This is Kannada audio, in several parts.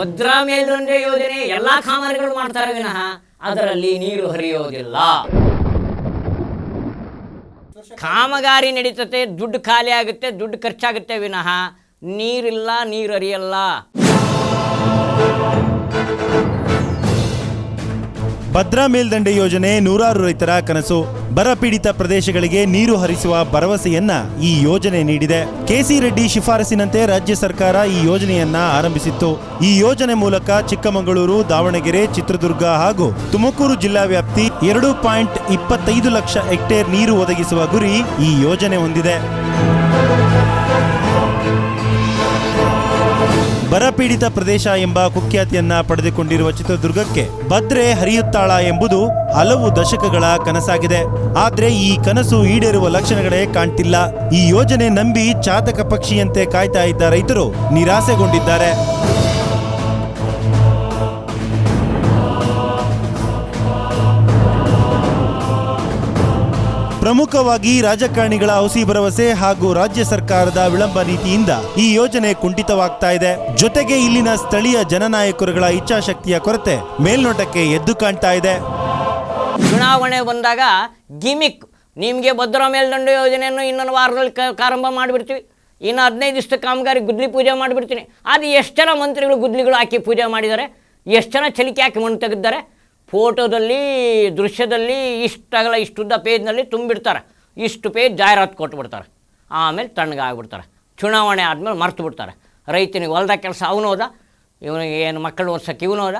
ಭದ್ರಾ ಮೇಲ್ದಂಡೆ ಯೋಜನೆ ಎಲ್ಲಾ ಕಾಮಗಾರಿಗಳು ಮಾಡ್ತಾರೆ ವಿನಃ ಅದರಲ್ಲಿ ನೀರು ಹರಿಯೋದಿಲ್ಲ. ಕಾಮಗಾರಿ ನಡೀತತೆ, ದುಡ್ಡು ಖಾಲಿ ಆಗುತ್ತೆ, ದುಡ್ಡು ಖರ್ಚಾಗುತ್ತೆ ವಿನಃ ನೀರಿಲ್ಲ, ನೀರು ಹರಿಯಲ್ಲ. ಭದ್ರಾ ಮೇಲ್ದಂಡೆ ಯೋಜನೆ ನೂರಾರು ರೈತರ ಕನಸು. ಬರಪೀಡಿತ ಪ್ರದೇಶಗಳಿಗೆ ನೀರು ಹರಿಸುವ ಭರವಸೆಯನ್ನ ಈ ಯೋಜನೆ ನೀಡಿದೆ. ಕೆಸಿ ರೆಡ್ಡಿ ಶಿಫಾರಸಿನಂತೆ ರಾಜ್ಯ ಸರ್ಕಾರ ಈ ಯೋಜನೆಯನ್ನ ಆರಂಭಿಸಿತ್ತು. ಈ ಯೋಜನೆ ಮೂಲಕ ಚಿಕ್ಕಮಗಳೂರು, ದಾವಣಗೆರೆ, ಚಿತ್ರದುರ್ಗ ಹಾಗೂ ತುಮಕೂರು ಜಿಲ್ಲಾ ವ್ಯಾಪ್ತಿ ಎರಡು ಪಾಯಿಂಟ್ ಇಪ್ಪತ್ತೈದು ಲಕ್ಷ ಹೆಕ್ಟೇರ್ ನೀರು ಒದಗಿಸುವ ಗುರಿ ಈ ಯೋಜನೆ ಹೊಂದಿದೆ. ಬರಪೀಡಿತ ಪ್ರದೇಶ ಎಂಬ ಕುಖ್ಯಾತಿಯನ್ನ ಪಡೆದುಕೊಂಡಿರುವ ಚಿತ್ರದುರ್ಗಕ್ಕೆ ಭದ್ರೆ ಹರಿಯುತ್ತಾಳ ಎಂಬುದು ಹಲವು ದಶಕಗಳ ಕನಸಾಗಿದೆ. ಆದ್ರೆ ಈ ಕನಸು ಈಡೇರುವ ಲಕ್ಷಣಗಳೇ ಕಾಣ್ತಿಲ್ಲ. ಈ ಯೋಜನೆ ನಂಬಿ ಚಾತಕ ಪಕ್ಷಿಯಂತೆ ಕಾಯ್ತಾ ಇದ್ದ ರೈತರು ನಿರಾಸೆಗೊಂಡಿದ್ದಾರೆ. ಪ್ರಮುಖವಾಗಿ ರಾಜಕಾರಣಿಗಳ ಔಸಿ ಭರವಸೆ ಹಾಗೂ ರಾಜ್ಯ ಸರ್ಕಾರದ ವಿಳಂಬ ನೀತಿಯಿಂದ ಈ ಯೋಜನೆ ಕುಂಠಿತವಾಗ್ತಾ ಇದೆ. ಜೊತೆಗೆ ಇಲ್ಲಿನ ಸ್ಥಳೀಯ ಜನನಾಯಕರುಗಳ ಇಚ್ಛಾಶಕ್ತಿಯ ಕೊರತೆ ಮೇಲ್ನೋಟಕ್ಕೆ ಎದ್ದು ಕಾಣ್ತಾ ಇದೆ. ಚುನಾವಣೆ ಬಂದಾಗ ಗಿಮಿಕ್, ನಿಮಗೆ ಭದ್ರಾ ಮೇಲ್ದಂಡ ಯೋಜನೆಯನ್ನು ಇನ್ನೊಂದು ವಾರದಲ್ಲಿ ಪ್ರಾರಂಭ ಮಾಡಿಬಿಡ್ತೀವಿ. ಇನ್ನು ಹದಿನೈದು ದಿವಸ ಕಾಮಗಾರಿ ಗುದ್ಲಿ ಪೂಜೆ ಮಾಡಿಬಿಡ್ತೀನಿ. ಅದು ಎಷ್ಟು ಜನ ಮಂತ್ರಿಗಳು ಗುದ್ಲಿಗಳು ಹಾಕಿ ಪೂಜೆ ಮಾಡಿದ್ದಾರೆ? ಎಷ್ಟು ಜನ ಚಲಿಕೆ ಹಾಕಿ ಮಣ್ಣು ತೆಗೆದಿದ್ದಾರೆ? ಫೋಟೋದಲ್ಲಿ, ದೃಶ್ಯದಲ್ಲಿ ಇಷ್ಟಾಗಲ್ಲ ಇಷ್ಟುದ್ದ ಪೇಜ್ನಲ್ಲಿ ತುಂಬಿಡ್ತಾರೆ. ಇಷ್ಟು ಪೇಜ್ ಜಾಹೀರಾತು ಕೊಟ್ಬಿಡ್ತಾರೆ. ಆಮೇಲೆ ತಣ್ಣಗಾಗ್ಬಿಡ್ತಾರೆ ಚುನಾವಣೆ ಆದಮೇಲೆ ಮರ್ತು ಬಿಡ್ತಾರೆ. ರೈತನಿಗೆ ಹೊಲ್ದಾಗ ಕೆಲಸ ಅವನು ಹೋದ, ಇವನಿಗೆ ಏನು ಮಕ್ಕಳು ಓದ್ಸೋಕೆ ಇವನು ಹೋದ,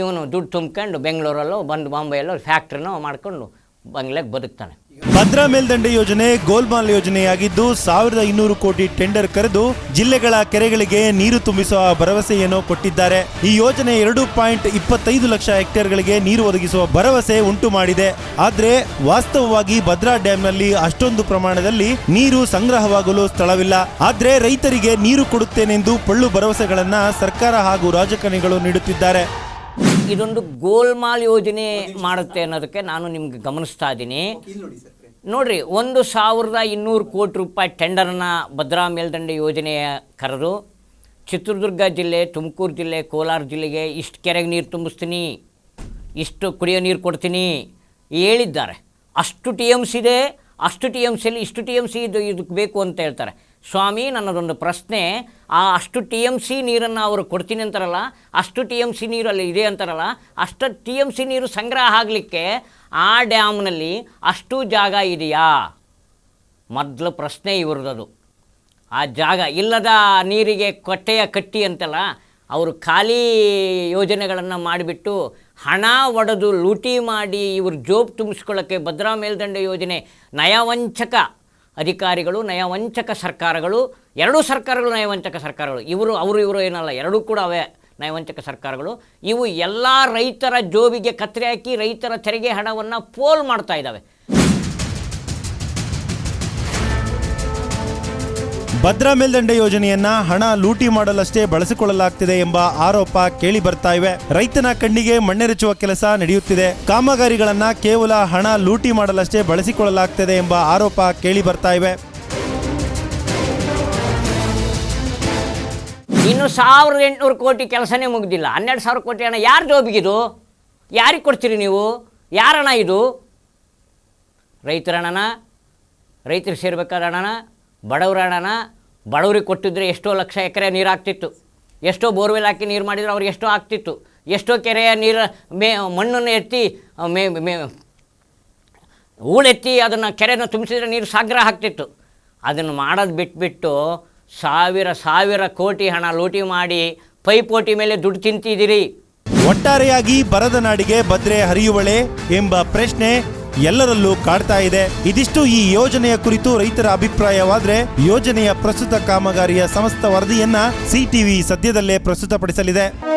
ಇವನು ದುಡ್ಡು ತುಂಬ್ಕೊಂಡು ಬೆಂಗಳೂರಲ್ಲೋ ಬಂದು ಬಾಂಬೆಯಲ್ಲೋ ಫ್ಯಾಕ್ಟ್ರಿನೋ ಮಾಡ್ಕೊಂಡು ಬಂಗ್ಲೆಗೆ ಬದುಕ್ತಾನೆ. ಭದ್ರಾ ಮೇಲ್ದಂಡೆ ಯೋಜನೆ, ಗೋಲ್ಮಾಲ್ ಯೋಜನೆಯಾಗಿದ್ದು ಸಾವಿರದ ಇನ್ನೂರು ಕೋಟಿ ಟೆಂಡರ್ ಕರೆದು ಜಿಲ್ಲೆಗಳ ಕೆರೆಗಳಿಗೆ ನೀರು ತುಂಬಿಸುವ ಭರವಸೆಯನ್ನು ಕೊಟ್ಟಿದ್ದಾರೆ. ಈ ಯೋಜನೆ ಎರಡು ಪಾಯಿಂಟ್ ಇಪ್ಪತ್ತೈದು ಲಕ್ಷ ಹೆಕ್ಟೇರ್ಗಳಿಗೆ ನೀರು ಒದಗಿಸುವ ಭರವಸೆ ಉಂಟು ಮಾಡಿದೆ. ಆದರೆ ವಾಸ್ತವವಾಗಿ ಭದ್ರಾ ಡ್ಯಾಂನಲ್ಲಿ ಅಷ್ಟೊಂದು ಪ್ರಮಾಣದಲ್ಲಿ ನೀರು ಸಂಗ್ರಹವಾಗಲು ಸ್ಥಳವಿಲ್ಲ. ಆದರೆ ರೈತರಿಗೆ ನೀರು ಕೊಡುತ್ತೇನೆಂದು ಪಳ್ಳು ಭರವಸೆಗಳನ್ನ ಸರ್ಕಾರ ಹಾಗೂ ರಾಜಕಾರಣಿಗಳು ನೀಡುತ್ತಿದ್ದಾರೆ. ಇದೊಂದು ಗೋಲ್ಮಾಲ್ ಯೋಜನೆ ಮಾಡುತ್ತೆ ಅನ್ನೋದಕ್ಕೆ ನಾನು ನಿಮ್ಗೆ ಗಮನಿಸ್ತಾ ಇದ್ದೀನಿ. ನೋಡ್ರಿ ಒಂದು ಸಾವಿರದ ಇನ್ನೂರು ಕೋಟಿ ರೂಪಾಯಿ ಟೆಂಡರ್ನ ಭದ್ರಾ ಮೇಲ್ದಂಡೆ ಯೋಜನೆಯ ಕರೆದು ಚಿತ್ರದುರ್ಗ ಜಿಲ್ಲೆ ತುಮಕೂರು ಜಿಲ್ಲೆ ಕೋಲಾರ ಜಿಲ್ಲೆಗೆ ಇಷ್ಟು ಕೆರೆಗೆ ನೀರು ತುಂಬಿಸ್ತೀನಿ ಇಷ್ಟು ಕುಡಿಯೋ ನೀರು ಕೊಡ್ತೀನಿ ಹೇಳಿದ್ದಾರೆ. ಅಷ್ಟು ಟಿ ಎಮ್ಸ್ ಇದೆ ಅಷ್ಟು ಟಿ ಎಂ ಸಿಲಿ ಇಷ್ಟು ಟಿ ಎಂ ಸಿ ಇದು ಇದಕ್ಕೆ ಬೇಕು ಅಂತ ಹೇಳ್ತಾರೆ. ಸ್ವಾಮಿ, ನನ್ನದೊಂದು ಪ್ರಶ್ನೆ, ಆ ಅಷ್ಟು ಟಿ ಎಂ ಸಿ ನೀರನ್ನು ಅವರು ಕೊಡ್ತೀನಿ ಅಂತಾರಲ್ಲ, ಅಷ್ಟು ಟಿ ಎಂ ಸಿ ನೀರು ಅಲ್ಲಿ ಇದೆ ಅಂತಾರಲ್ಲ, ಅಷ್ಟು ಟಿ ಎಂ ಸಿ ನೀರು ಸಂಗ್ರಹ ಆಗಲಿಕ್ಕೆ ಆ ಡ್ಯಾಮ್ನಲ್ಲಿ ಅಷ್ಟು ಜಾಗ ಇದೆಯಾ? ಮೊದಲು ಪ್ರಶ್ನೆ ಇವ್ರದ್ದು. ಆ ಜಾಗ ಇಲ್ಲದ ನೀರಿಗೆ ಕೊಟ್ಟೆಯ ಕಟ್ಟಿ ಅಂತಲ್ಲ, ಅವರು ಖಾಲಿ ಯೋಜನೆಗಳನ್ನು ಮಾಡಿಬಿಟ್ಟು ಹಣ ಒಡೆದು ಲೂಟಿ ಮಾಡಿ ಇವರು ಜೋಬ್ ತುಂಬಿಸ್ಕೊಳ್ಳೋಕ್ಕೆ ಭದ್ರಾ ಮೇಲ್ದಂಡೆ ಯೋಜನೆ ನಯವಂಚಕ ಅಧಿಕಾರಿಗಳು, ನಯವಂಚಕ ಸರ್ಕಾರಗಳು, ಎರಡೂ ಸರ್ಕಾರಗಳು ನಯವಂಚಕ ಸರ್ಕಾರಗಳು. ಇವರು, ಅವರು ಇವರು ಏನಲ್ಲ, ಎರಡೂ ಕೂಡ ಅವೇ ನಯವಂಚಕ ಸರ್ಕಾರಗಳು. ಇವು ಎಲ್ಲ ರೈತರ ಜೋಬಿಗೆ ಕತ್ತರಿ ಹಾಕಿ ರೈತರ ತೆರಿಗೆ ಹಣವನ್ನು ಪೋಲ್ ಮಾಡ್ತಾ ಇದ್ದಾವೆ. ಭದ್ರಾ ಮೇಲ್ದಂಡೆ ಯೋಜನೆಯನ್ನ ಹಣ ಲೂಟಿ ಮಾಡಲಷ್ಟೇ ಬಳಸಿಕೊಳ್ಳಲಾಗ್ತಿದೆ ಎಂಬ ಆರೋಪ ಕೇಳಿ ಬರ್ತಾ ಇವೆ. ರೈತನ ಕಣ್ಣಿಗೆ ಮಣ್ಣೆರಚುವ ಕೆಲಸ ನಡೆಯುತ್ತಿದೆ. ಕಾಮಗಾರಿಗಳನ್ನ ಕೇವಲ ಹಣ ಲೂಟಿ ಮಾಡಲಷ್ಟೇ ಬಳಸಿಕೊಳ್ಳಲಾಗ್ತಿದೆ ಎಂಬ ಆರೋಪ ಕೇಳಿ ಬರ್ತಾ ಇವೆ. ಇನ್ನು ಸಾವಿರದ ಎಂಟುನೂರು ಕೋಟಿ ಕೆಲಸನೇ ಮುಗ್ದಿಲ್ಲ. ಹನ್ನೆರಡು ಸಾವಿರ ಕೋಟಿ ಹಣ ಯಾರ ಜೋಬಿಗಿದು? ಯಾರಿಗೆ ಕೊಡ್ತೀರಿ ನೀವು? ಯಾರ ಹಣ ಇದು? ರೈತರ ಹಣನ? ರೈತರಿಗೆ ಸೇರ್ಬೇಕಾದ ಹಣನ? ಬಡವರ ಹಣನ ಬಡವ್ರಿಗೆ ಕೊಟ್ಟಿದ್ರೆ ಎಷ್ಟೋ ಲಕ್ಷ ಎಕರೆ ನೀರು ಆಗ್ತಿತ್ತು. ಎಷ್ಟೋ ಬೋರ್ವೆಲ್ ಹಾಕಿ ನೀರು ಮಾಡಿದ್ರೆ ಅವ್ರಿಗೆ ಎಷ್ಟೋ ಆಗ್ತಿತ್ತು. ಎಷ್ಟೋ ಕೆರೆಯ ನೀರು ಮೇ, ಮಣ್ಣನ್ನು ಎತ್ತಿ ಮೇ ಮೇ ಹೂಳೆತ್ತಿ ಅದನ್ನು ಕೆರೆನ ತುಂಬಿಸಿದ್ರೆ ನೀರು ಸಾಗರ ಆಗ್ತಿತ್ತು. ಅದನ್ನು ಮಾಡೋದು ಬಿಟ್ಬಿಟ್ಟು ಸಾವಿರ ಸಾವಿರ ಕೋಟಿ ಹಣ ಲೂಟಿ ಮಾಡಿ ಪೈಪೋಟಿ ಮೇಲೆ ದುಡ್ಡು ತಿಂತಿದ್ದೀರಿ. ಒಟ್ಟಾರೆಯಾಗಿ ಬರದ ನಾಡಿಗೆ ಭದ್ರೆ ಹರಿಯುವಳೆ ಎಂಬ ಪ್ರಶ್ನೆ ಎಲ್ಲರಲ್ಲೂ ಕಾಡ್ತಾ ಇದೆ. ಇದಿಷ್ಟು ಈ ಯೋಜನೆಯ ಕುರಿತು ರೈತರ ಅಭಿಪ್ರಾಯವಾದ್ರೆ ಯೋಜನೆಯ ಪ್ರಸ್ತುತ ಕಾಮಗಾರಿಯ ಸಮಸ್ತ ವರದಿಯನ್ನ ಸಿಟಿವಿ ಸದ್ಯದಲ್ಲೇ ಪ್ರಸ್ತುತಪಡಿಸಲಿದೆ.